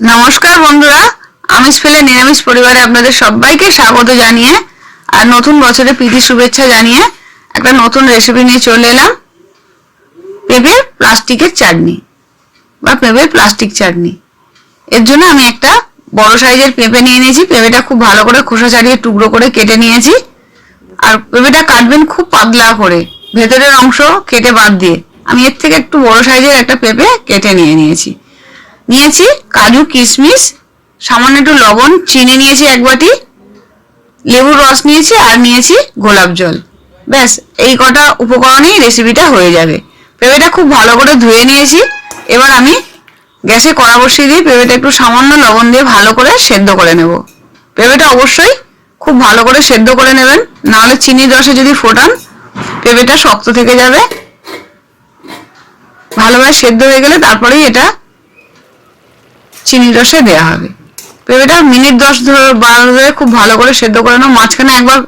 নমস্কার বন্ধুরা, আমিষ ফেলে নিরামিষ পরিবারে আপনাদের সবাইকে স্বাগত জানিয়ে আর নতুন বছরে প্রীতি শুভেচ্ছা জানিয়ে একটা নতুন রেসিপি নিয়ে চলে এলাম। পেঁপের প্লাস্টিকের চাটনি বা পেঁপের প্লাস্টিক চাটনি। এর জন্য আমি একটা বড় সাইজের পেঁপে নিয়ে নিয়েছি। পেঁপেটা খুব ভালো করে খোসা ছাড়িয়ে টুকরো করে কেটে নিয়েছি। আর পেঁপেটা কাটবেন খুব পাতলা করে, ভেতরের অংশ কেটে বাদ দিয়ে। আমি এর থেকে একটু বড় সাইজের একটা পেঁপে কেটে নিয়ে নিয়েছি। নিয়েছি, কাজু, কিশমিশ, সামান্য একটু লবণ, চিনি নিয়েছি এক বাটি, লেবুর রস নিয়েছি আর নিয়েছি গোলাপ জল। ব্যাস, এই কটা উপকরণেই রেসিপিটা হয়ে যাবে। পেঁপেটা খুব ভালো করে ধুয়ে নিয়েছি। এবার আমি গ্যাসে কড়া বসিয়ে দিয়ে পেঁপেটা একটু সামান্য লবণ দিয়ে ভালো করে সেদ্ধ করে নেব। পেঁপেটা অবশ্যই খুব ভালো করে সেদ্ধ করে নেবেন। নাহলে চিনির রসে যদি ফোটান, পেঁপেটা শক্ত থেকে যাবে। ভালোভাবে সেদ্ধ হয়ে গেলে তারপরেই এটা চিনির রসে দেওয়া হবে। পেঁপেটা মিনিট দশ ধরে বারো ধরে খুব ভালো করে সেদ্ধ করে নাও। মাঝখানে একবার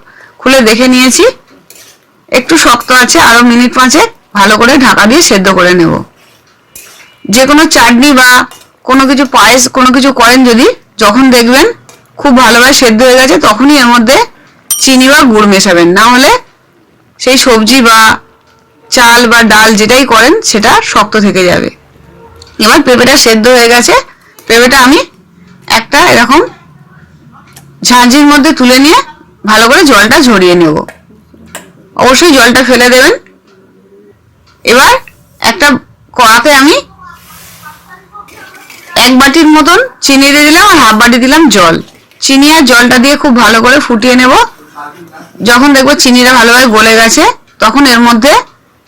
খুলে দেখে নিয়েছি। একটু শক্ত আছে, আরও মিনিট পাঁচে ভালো করে ঢাকা দিয়ে সেদ্ধ করে নেব। যে কোনো চাটনি বা কোনো কিছু পায়েস, কোনো কিছু করেন যদি, যখন দেখবেন খুব ভালোভাবে সেদ্ধ হয়ে গেছে, তখনই এর মধ্যে চিনি বা গুড় মেশাবেন। না হলে সেই সবজি বা চাল বা ডাল যেটাই করেন, সেটা শক্ত থেকে যাবে। এবার পেঁপেটা সেদ্ধ হয়ে গেছে। পেঁপেটা আমি একটা এরকম ঝাঁঝির মধ্যে তুলে নিয়ে ভালো করে জলটা ঝরিয়ে নেব। অবশ্যই জলটা ফেলে দেবেন। এবার একটা কড়াতে আমি এক বাটির মতন চিনি দিয়ে দিলাম আর হাফ বাটি দিলাম জল। চিনি আর জলটা দিয়ে খুব ভালো করে ফুটিয়ে নেব। যখন দেখব চিনিটা ভালোভাবে গলে গেছে, তখন এর মধ্যে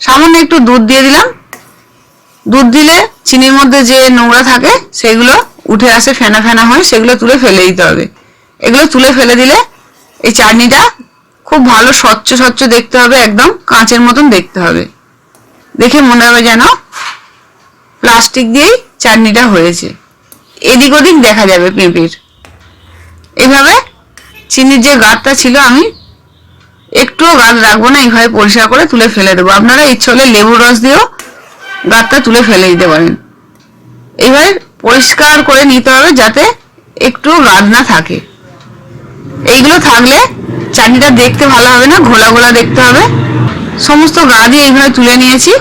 সামান্য একটু দুধ দিয়ে দিলাম। দুধ দিলে চিনির মধ্যে যে নোংরা থাকে, সেগুলো উঠে আসে, ফেনা ফেনা হয়, সেগুলো তুলে ফেলে দিতে হবে। এগুলো তুলে ফেলে দিলে এই চাটনিটা খুব ভালো স্বচ্ছ স্বচ্ছ দেখতে হবে, একদম কাঁচের মতন দেখতে হবে। দেখে মনে হবে যেন প্লাস্টিক দিয়েই চাটনিটা হয়েছে। এদিক ওদিক দেখা যাবে পেঁপের এইভাবে চিনির যে গাঁতটা ছিল, আমি একটুও গাছ রাখব না এইভাবে পরিষ্কার করে তুলে ফেলে দেবো। আপনারা ইচ্ছে হলে লেবুর রস দিয়েও গাঁতটা তুলে ফেলে দিতে পারেন। এবার পরিষ্কার করে নিতে হবে যাতে একটু গাদ না থাকে। এইগুলো থাকলে চাটনিটা দেখতে ভালো হবে না, ঘোলা ঘোলা দেখতে হবে। সমস্ত গাদি এইভাবে তুলে নিয়েছি।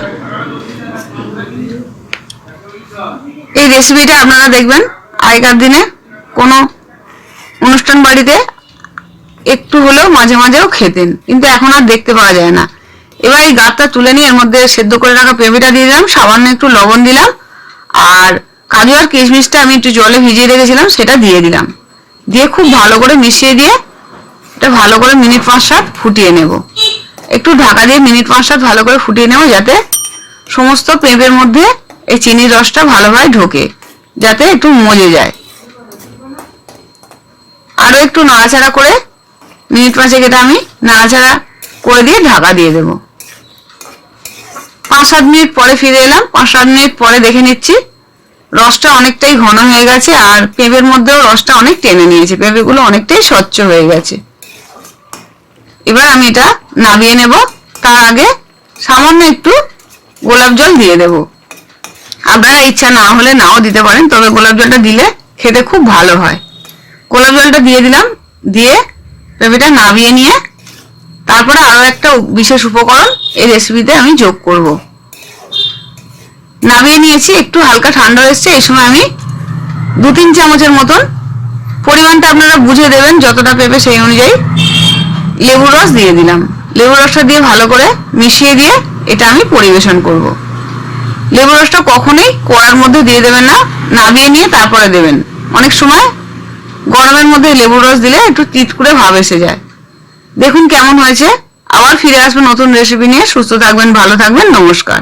এই রেসিপিটা আপনারা দেখবেন আগেকার দিনে কোনো অনুষ্ঠান বাড়িতে একটু হলেও মাঝে মাঝেও খেতেন, কিন্তু এখন আর দেখতে পাওয়া যায় না। এবার এই গাঁতটা তুলে নিয়ে এর মধ্যে সেদ্ধ করে রাখা পেঁপেটা দিয়ে দিলাম, সামান্য একটু লবণ দিলাম, আর কাজু আর কিশমিশটা আমি একটু জলে ভিজিয়ে রেখেছিলাম, সেটা দিয়ে দিলাম। দিয়ে খুব ভালো করে মিশিয়ে দিয়ে এটা ভালো করে মিনিট পাঁচ সাত ফুটিয়ে নেব। একটু ঢাকা দিয়ে মিনিট পাঁচ সাত ভালো করে ফুটিয়ে নেব যাতে সমস্ত পেঁপের মধ্যে এই চিনির রসটা ভালোভাবে ঢোকে, যাতে একটু মজে যায়। আরও একটু নাড়াচাড়া করে মিনিট পাঁচেক এটা আমি নাড়াচাড়া করে দিয়ে ঢাকা দিয়ে দেব। পাঁচ সাত মিনিট পরে ফিরে এলাম, পাঁচ সাত মিনিট পরে দেখে নিচ্ছি। রসটা অনেকটাই ঘন হয়ে গেছে, আর পেঁপের মধ্যেও রসটা অনেক টেনে নিয়েছে। পেঁপেগুলো অনেকটাই স্বচ্ছ হয়ে গেছে। এবার আমি এটা নামিয়ে নেব। তার আগে সামান্য একটু গোলাপ জল দিয়ে দেব। আপনারা ইচ্ছা না হলে নাও দিতে পারেন, তবে গোলাপ জলটা দিলে খেতে খুব ভালো হয়। গোলাপ জলটা দিয়ে দিলাম, দিয়ে পেঁপেটা নামিয়ে নিয়ে তারপরে আরও একটা বিশেষ উপকরণ এই রেসিপিতে আমি যোগ করব। নামিয়ে নিয়েছি, একটু হালকা ঠান্ডা এসছে, এই সময় আমি দু তিন চামচের মতন পরিমাণটা আপনারা বুঝে দেবেন, যতটা পেবে সেই অনুযায়ী লেবুর রস দিয়ে দিলাম। লেবুর রসটা দিয়ে ভালো করে মিশিয়ে দিয়ে এটা আমি পরিবেশন করব। লেবুর রসটা কখনোই কড়ার মধ্যে দিয়ে দেবেন না, নামিয়ে নিয়ে তারপরে দেবেন। অনেক সময় গরমের মধ্যে লেবুর রস দিলে একটু করে ভাব এসে যায়। দেখুন কেমন হয়েছে। আবার ফিরে আসব নতুন রেসিপি নিয়ে। সুস্থ থাকবেন, ভালো থাকবেন, নমস্কার।